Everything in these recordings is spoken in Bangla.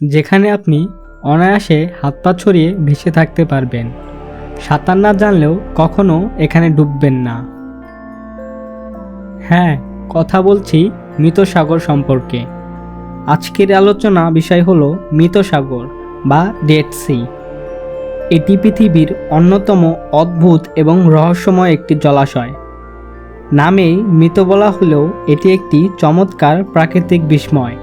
যেখানে আপনি অনায়াসে হাত পা ছড়িয়ে ভেসে থাকতে পারবেন। সাঁতার না জানলেও কখনো এখানে ডুববেন না। হ্যাঁ কথা বলছি মৃত সাগর সম্পর্কে। আজকের আলোচনা বিষয় হল মৃত সাগর বা ডেড সি। এটি পৃথিবীর অন্যতম অদ্ভুত এবং রহস্যময় একটি জলাশয়। নামেই মৃত বলা হলেও এটি একটি চমৎকার প্রাকৃতিক বিস্ময়।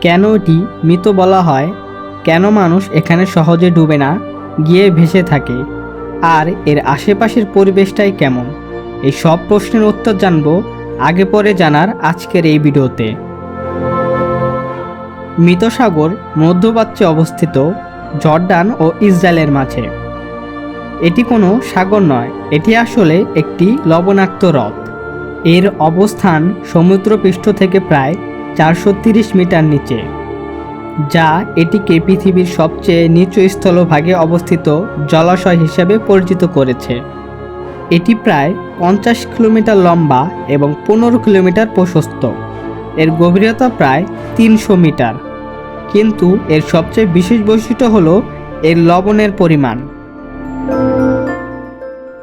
কেন এটি মৃত বলা হয়? কেন মানুষ এখানে সহজে ডুবে না, গিয়ে ভেসে থাকে? আর এর আশেপাশের পরিবেশটাই কেমন? এই সব প্রশ্নের উত্তর জানব আগে পরে জানার আজকের এই ভিডিওতে। মৃত সাগর মধ্যপ্রাচ্যে অবস্থিত জর্ডান ও ইসরায়েলের মাঝে। এটি কোনো সাগর নয়, এটি আসলে একটি লবণাক্ত হ্রদ। এর অবস্থান সমুদ্রপৃষ্ঠ থেকে প্রায় চারশো মিটার নিচে, যা এটিকে পৃথিবীর সবচেয়ে নিচু স্থলভাগে অবস্থিত জলাশয় হিসেবে পরিচিত করেছে। এটি প্রায় পঞ্চাশ কিলোমিটার লম্বা এবং পনেরো কিলোমিটার প্রশস্ত। এর গভীরতা প্রায় তিনশো মিটার। কিন্তু এর সবচেয়ে বিশেষ বৈশিষ্ট্য হলো এর লবণের পরিমাণ।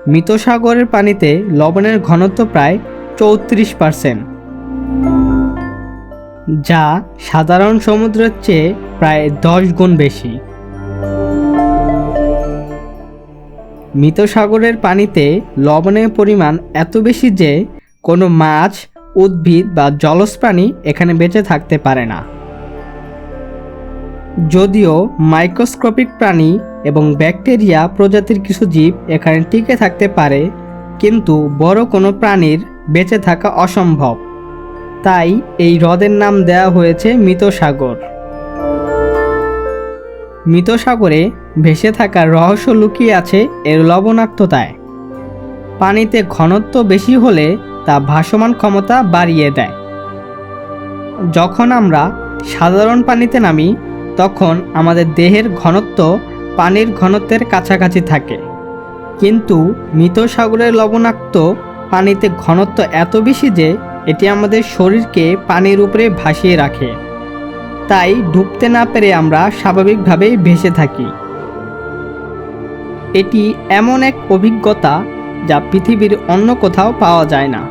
মৃত সাগরের পানিতে লবণের ঘনত্ব প্রায় চৌত্রিশ পার্সেন্ট। যা সাধারণ সমুদ্রের চেয়ে প্রায় দশ গুণ বেশি। মৃত সাগরের পানিতে লবণের পরিমাণ এত বেশি যে কোনো মাছ, উদ্ভিদ বা জলজ প্রাণী এখানে বেঁচে থাকতে পারে না। যদিও মাইক্রোস্কোপিক প্রাণী এবং ব্যাকটেরিয়া প্রজাতির কিছু জীব এখানে টিকে থাকতে পারে, কিন্তু বড় কোনো প্রাণীর বেঁচে থাকা অসম্ভব। তাই এই হ্রদের নাম দেওয়া হয়েছে মৃত সাগর মৃত সাগরে ভেসে থাকার রহস্য লুকিয়ে আছে এর লবণাক্ততায়। পানিতে ঘনত্ব বেশি হলে তা ভাসমান ক্ষমতা বাড়িয়ে দেয়। যখন আমরা সাধারণ পানিতে নামি, তখন আমাদের দেহের ঘনত্ব পানির ঘনত্বের কাছাকাছি থাকে। কিন্তু মৃত সাগরের লবণাক্ত পানিতে ঘনত্ব এত বেশি যে এটি আমাদের শরীরকে পানির উপরে ভাসিয়ে রাখে। তাই ডুবতে না পেরে আমরা স্বাভাবিকভাবেই ভেসে থাকি। এটি এমন এক অভিজ্ঞতা যা পৃথিবীর অন্য কোথাও পাওয়া যায় না।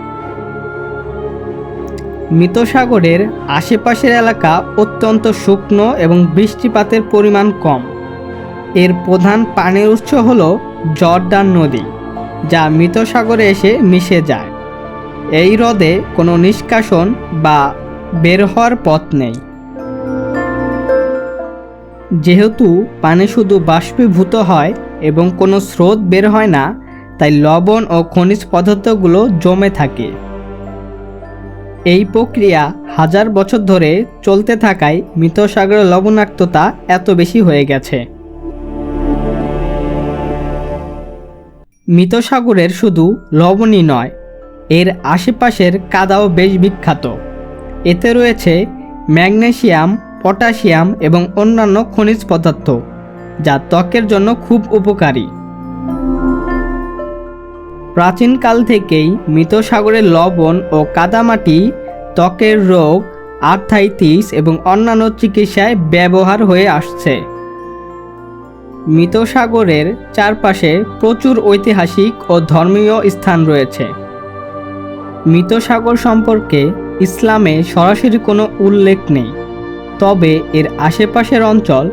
মৃতসাগরের আশেপাশের এলাকা অত্যন্ত শুকনো এবং বৃষ্টিপাতের পরিমাণ কম। এর প্রধান পানির উৎস হল জর্ডান নদী, যা মৃতসাগরে এসে মিশে যায়। এই হ্রদে কোনো নিষ্কাশন বা বের হওয়ার পথ নেই। যেহেতু পানি শুধু বাষ্পীভূত হয় এবং কোনো স্রোত বের হয় না, তাই লবণ ও খনিজ পদার্থগুলো জমে থাকে। এই প্রক্রিয়া হাজার বছর ধরে চলতে থাকায় মৃত সাগরের লবণাক্ততা এত বেশি হয়ে গেছে। মৃত সাগরের শুধু লবণই নয় এর আশেপাশের কাদাও বেশ বিখ্যাত। এতে রয়েছে ম্যাগনেসিয়াম পটাশিয়াম এবং অন্যান্য খনিজ পদার্থ, যা ত্বকের জন্য খুব উপকারী। প্রাচীনকাল থেকেই মৃত সাগরের লবণ ও কাদামাটি ত্বকের রোগ, আর্থাইটিস এবং অন্যান্য চিকিৎসায় ব্যবহার হয়ে আসছে। মৃত সাগরের চারপাশে প্রচুর ঐতিহাসিক ও ধর্মীয় স্থান রয়েছে। মৃত সাগর সম্পর্কে ইসলামে সরাসরি কোনো উল্লেখ নেই। তবে এর আশেপাশের অঞ্চল,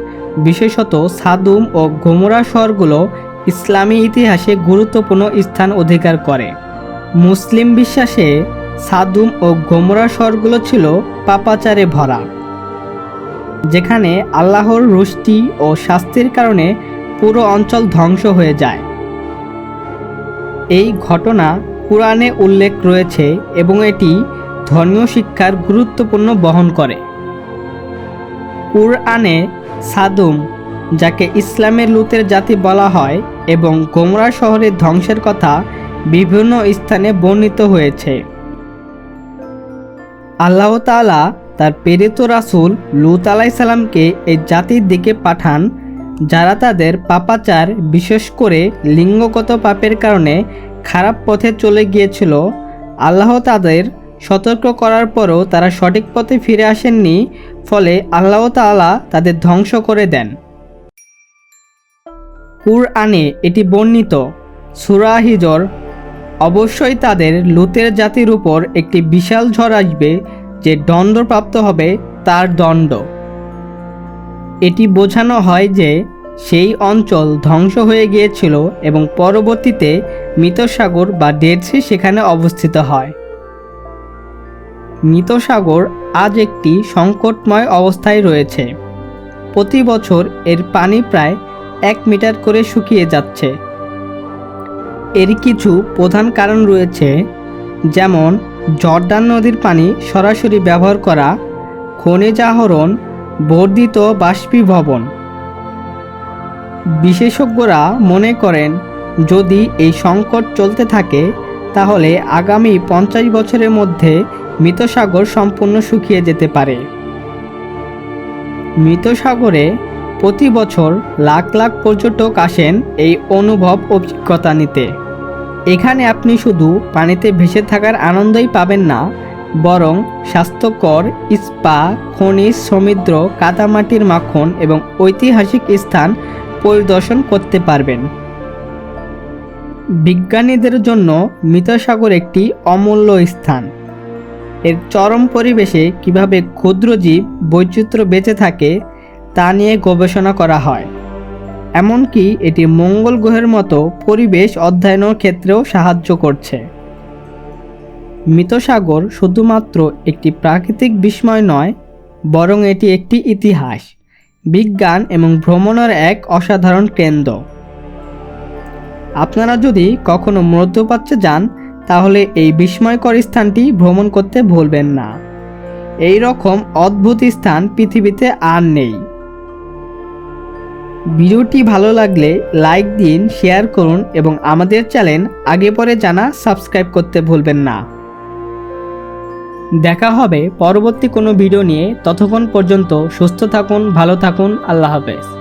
বিশেষত সাদুম ও গোমরা শহরগুলো ইসলামী ইতিহাসে গুরুত্বপূর্ণ স্থান অধিকার করে। মুসলিম বিশ্বাসে সাদুম ও গোমরা শহরগুলো ছিল পাপাচারে ভরা, যেখানে আল্লাহর রুষ্টি ও শাস্তির কারণে পুরো অঞ্চল ধ্বংস হয়ে যায়। এই ঘটনা কোরআনে উল্লেখ রয়েছে এবং এটি ধর্মীয় শিক্ষার গুরুত্বপূর্ণ বহন করে। কুরআনে সাদুম, যাকে ইসলামের লুতের জাতি বলা হয়, এবং গোমরা শহরের ধ্বংসের কথা বিভিন্ন স্থানে বর্ণিত হয়েছে। আল্লাহ তাআলা তার প্রেরিত রাসুল লুত আলাইসাল্লামকে এই জাতির দিকে পাঠান, যারা তাদের পাপাচার বিশেষ করে লিঙ্গগত পাপের কারণে খারাপ পথে চলে গিয়েছিল, আল্লাহ তাদের সতর্ক করার পরও তারা সঠিক পথে ফিরে আসেননি, ফলে আল্লাহ তাআলা তাদের ধ্বংস করে দেন। কুরআনে এটি বর্ণিত, সুরা হিজর অবশ্যই তাদের লুতের জাতির উপর একটি বিশাল ঝড় আসবে যে দণ্ডপ্রাপ্ত হবে তার দণ্ড। এটি বোঝানো হয় যে সেই অঞ্চল ধ্বংস হয়ে গিয়েছিল এবং পরবর্তীতে মৃতসাগর বা ডেড সি সেখানে অবস্থিত হয়। মৃতসাগর আজ একটি সংকটময় অবস্থায় রয়েছে। প্রতি বছর এর পানি প্রায় এক মিটার করে শুকিয়ে যাচ্ছে। এর কিছু প্রধান কারণ রয়েছে, যেমন জর্দান নদীর পানি সরাসরি ব্যবহার করা, খনিজ আহরণ, বর্ধিত বাষ্পীভবন। বিশেষজ্ঞরা মনে করেন, যদি এই সংকট চলতে থাকে, তাহলে আগামী পঞ্চাশ বছরের মধ্যে মৃতসাগর সম্পূর্ণ শুকিয়ে যেতে পারে। মৃতসাগরে প্রতি বছর লাখ লাখ পর্যটক আসেন এই অনুভব অভিজ্ঞতা নিতে। এখানে আপনি শুধু পানিতে ভেসে থাকার আনন্দই পাবেন না, বরং স্বাস্থ্যকর স্পা, খনিজ সমুদ্র কাদামাটির মাখন এবং ঐতিহাসিক স্থান পরিদর্শন করতে পারবেন। বিজ্ঞানীদের জন্য মৃতসাগর একটি অমূল্য স্থান। এর চরম পরিবেশে কীভাবে ক্ষুদ্র জীব বৈচিত্র্য বেঁচে থাকে, তা নিয়ে গবেষণা করা হয়। এমনকি এটি মঙ্গল গ্রহের মতো পরিবেশ অধ্যয়নের ক্ষেত্রেও সাহায্য করছে। মৃতসাগর শুধুমাত্র একটি প্রাকৃতিক বিস্ময় নয়, বরং এটি একটি ইতিহাস। বিজ্ঞান এবং ভ্রমণের এক অসাধারণ কেন্দ্র। আপনারা যদি কখনো মধ্যপ্রাচ্যে যান, তাহলে এই বিস্ময়কর স্থানটি ভ্রমণ করতে ভুলবেন না। এই রকম অদ্ভুত স্থান পৃথিবীতে আর নেই। ভিডিওটি ভালো লাগলে লাইক দিন, শেয়ার করুন এবং আমাদের চ্যানেল আগে পরে জানা সাবস্ক্রাইব করতে ভুলবেন না। দেখা হবে। পরবর্তী কোনো ভিডিও নিয়ে ততক্ষণ পর্যন্ত সুস্থ থাকুন ভালো থাকুন আল্লাহ হাফেজ।